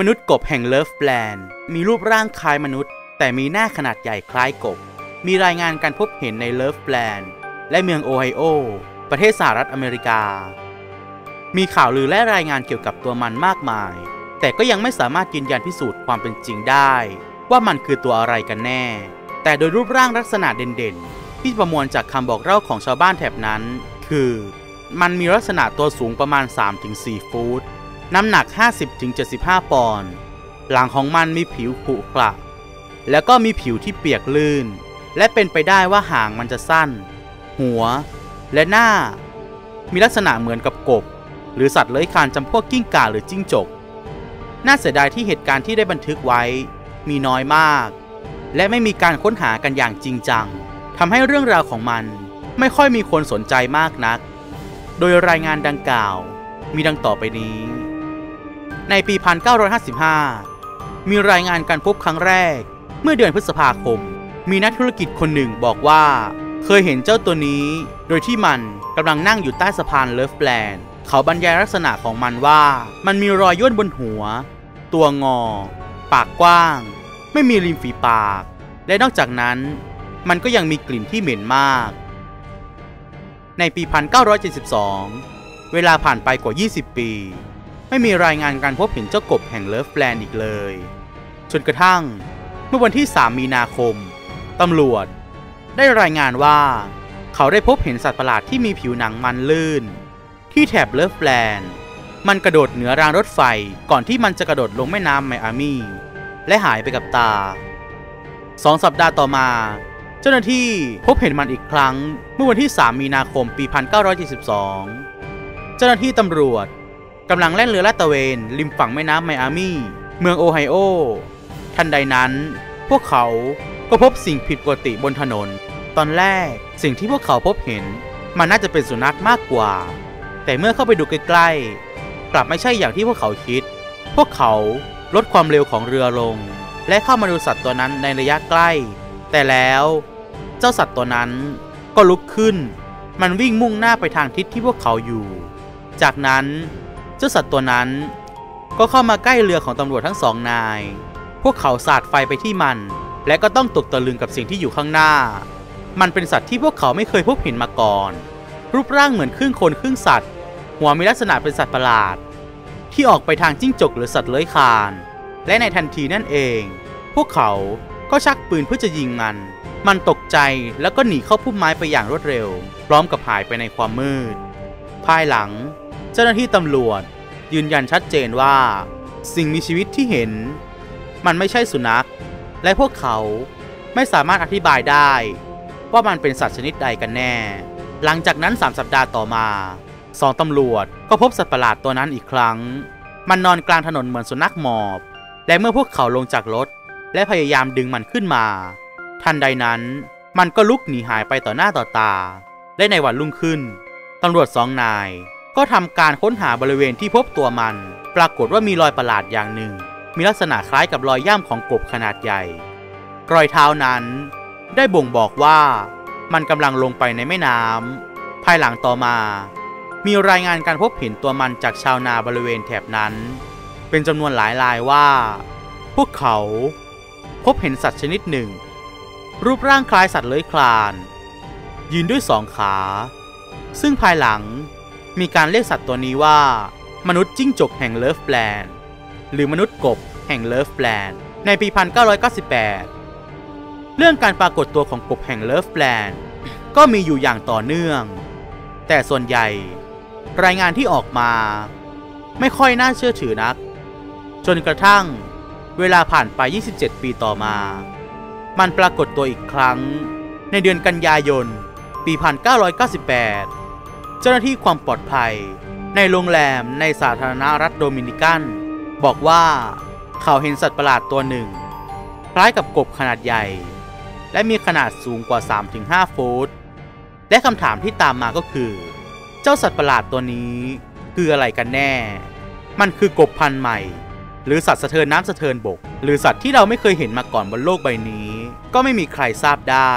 มนุษย์กบแห่งเลิฟแลนด์มีรูปร่างคล้ายมนุษย์ แต่มีหน้าขนาดใหญ่คล้ายกบ มีรายงานการพบเห็นในเลิฟแลนด์และเมืองโอไฮโอ ประเทศสหรัฐอเมริกา มีข่าวลือและรายงานเกี่ยวกับตัวมันมากมาย แต่ก็ยังไม่สามารถยืนยันพิสูจน์ความเป็นจริงได้ ว่ามันคือตัวอะไรกันแน่ แต่โดยรูปร่างลักษณะเด่นๆ ที่ประมวลจากคำบอกเล่าของชาวบ้านแถบนั้น คือ มันมีลักษณะตัวสูงประมาณ 3-4 ฟุต น้ำหนัก 50-75 ปอนด์ หลังของมันมีผิวผุขระแล้วก็มีผิวที่เปียกลื่น และเป็นไปได้ว่าหางมันจะสั้น หัว และหน้า มีลักษณะเหมือนกับกบ หรือสัตว์เลื้อยคลานจำพวกกิ้งก่าหรือจิ้งจก น่าเสียดายที่เหตุการณ์ที่ได้บันทึกไว้ มีน้อยมาก และไม่มีการค้นหากันอย่างจริงจังทำให้เรื่องราวของมันไม่ค่อยมีคนสนใจมากนัก โดยรายงานดังกล่าว มีดังต่อไปนี้ ในปี 1955 มีรายงานการพบครั้งแรก เมื่อเดือนพฤษภาคม มีนักธุรกิจคนหนึ่งบอกว่า เคยเห็นเจ้าตัวนี้ โดยที่มันกำลังนั่งอยู่ใต้สะพานเลิฟแลนด์เขาบรรยายลักษณะของมันว่า มันมีรอยย่นบนหัว ตัวงอ ปากกว้าง ไม่มีริมฝีปาก และนอกจากนั้น มันก็ยังมีกลิ่นที่เหม็นมาก ในปี 1972 เวลาผ่านไปกว่า 20 ปี ไม่มีรายงานการพบเห็นเจ้ากบแห่งเลิฟแลนด์อีกเลย จนกระทั่ง เมื่อวันที่ 3 มีนาคม ตำรวจ ได้รายงานว่า เขาได้พบเห็นสัตว์ประหลาดที่มีผิวหนังมันลื่น ที่แถบเลิฟแลนด์ มันกระโดดเหนือรางรถไฟก่อนที่มันจะกระโดดลงแม่น้ำไมอามี่และหายไปกับตาสองสัปดาห์ต่อมา เจ้าหน้าที่พบเห็นมันอีกครั้ง เมื่อวันที่ 3 มีนาคมปี 1972 เจ้าหน้าที่ตำรวจ กำลังแล่นเรือลาดตระเวนริมฝั่งแม่น้ำไมอามี่ เมืองโอไฮโอ ทันใดนั้น พวกเขาก็พบสิ่งผิดปกติบนถนน ตอนแรกสิ่งที่พวกเขาพบเห็น มันน่าจะเป็นสุนัขมากกว่า แต่เมื่อเข้าไปดูใกล้ๆ กลับไม่ใช่อย่างที่พวกเขาคิด พวกเขาลดความเร็วของเรือลง และเข้ามาดูสัตว์ตัวนั้นในระยะใกล้ แต่แล้วเจ้าสัตว์ตัวนั้นก็ลุกขึ้น มันวิ่งมุ่งหน้าไปทางทิศที่พวกเขาอยู่ จากนั้น จ้าสัตว์ตัวนั้น ก็เข้ามาใกล้เรือของตำรวจทั้งสองนาย พวกเขาสาดไฟไปที่มัน และก็ต้องตกตะลึงกับสิ่งที่อยู่ข้างหน้า มันเป็นสัตว์ที่พวกเขาไม่เคยพบเห็นมาก่อน รูปร่างเหมือนครึ่งคนครึ่งสัตว์ หัวมีลักษณะเป็นสัตว์ประหลาด ที่ออกไปทางจิ้งจกหรือสัตว์เลื้อยคลาน และในทันทีนั่นเอง พวกเขาก็ชักปืนเพื่อจะยิงมัน มันตกใจแล้วก็หนีเข้าพุ่มไม้ไปอย่างรวดเร็ว พร้อมกับหายไปในความมืด ภายหลัง เจ้าหน้าที่ตำรวจ ยืนยันชัดเจนว่า สิ่งมีชีวิตที่เห็น มันไม่ใช่สุนัข และพวกเขาไม่สามารถอธิบายได้ ว่ามันเป็นสัตว์ชนิดใดกันแน่ หลังจากนั้น3สัปดาห์ต่อมาสองตำรวจก็พบสัตว์ประหลาดตัวนั้นอีกครั้ง มันนอนกลางถนนเหมือนสุนัขหมอบ และเมื่อพวกเขาลงจากรถ และพยายามดึงมันขึ้นมา ทันใดนั้น มันก็ลุกหนีหายไปต่อหน้าต่อตา และในวันรุ่งขึ้นตำรวจสองนาย ก็ทำการค้นหาบริเวณที่พบตัวมัน ปรากฏว่ามีรอยประหลาดอย่างหนึ่ง มีลักษณะคล้ายกับรอยย่ำของกบขนาดใหญ่ รอยเท้านั้น ได้บ่งบอกว่า มันกำลังลงไปในแม่น้ำภายหลังต่อมา มีรายงานการพบเห็นตัวมันจากชาวนาบริเวณแถบนั้น เป็นจำนวนหลายรายว่า พวกเขา พบเห็นสัตว์ชนิดหนึ่ง รูปร่างคล้ายสัตว์เลื้อยคลาน ยืนด้วยสองขา ซึ่งภายหลัง มีการเรียกสัตว์ตัวนี้ว่า มนุษย์จิ้งจกแห่งเลิฟแลนด์หรือมนุษย์กบแห่งเลิฟแลนด์ในปี 1998 เรื่องการปรากฏตัวของกบแห่งเลิฟแลนด์ก็มีอยู่อย่างต่อเนื่อง แต่ส่วนใหญ่ รายงานที่ออกมา ไม่ค่อยน่าเชื่อถือนัก จนกระทั่งเวลาผ่านไป 27 ปีต่อมา มันปรากฏตัวอีกครั้ง ในเดือนกันยายน ปี 1998 เจ้าหน้าที่ความปลอดภัย ในโรงแรมในสาธารณรัฐโดมินิกัน บอกว่าเขาเห็นสัตว์ประหลาดตัวหนึ่ง คล้ายกับกบขนาดใหญ่ และมีขนาดสูงกว่า 3-5 ฟุตและคำถามที่ตามมาก็คือ เจ้าสัตว์ประหลาดตัวนี้คืออะไรกันแน่ มันคือกบพันธุ์ใหม่ หรือสัตว์สะเทินน้ำสะเทินบก หรือสัตว์ที่เราไม่เคยเห็นมาก่อนบนโลกใบนี้ ก็ไม่มีใครทราบได้